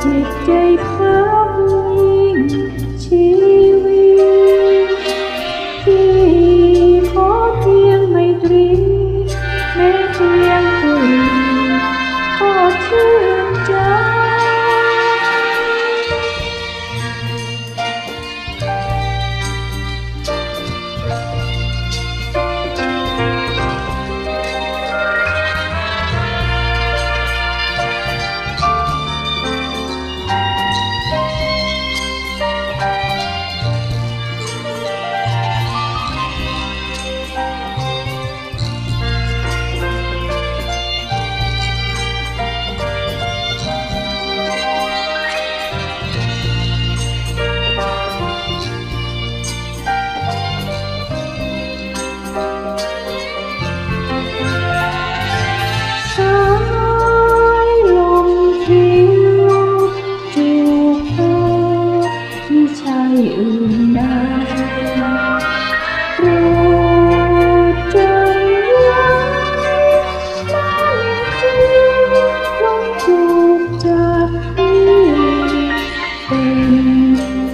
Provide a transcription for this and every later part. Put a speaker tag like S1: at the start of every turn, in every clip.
S1: จิตใจพักยิ่งชีวิตที่ขอเพียงไม่ตรี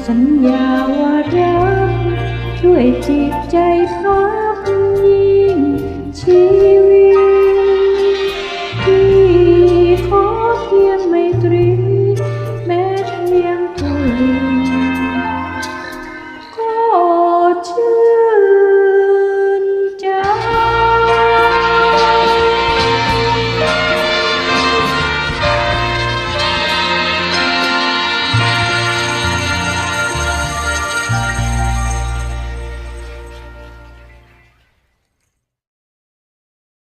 S1: สัญญาว่ารักช่วยจิตใจ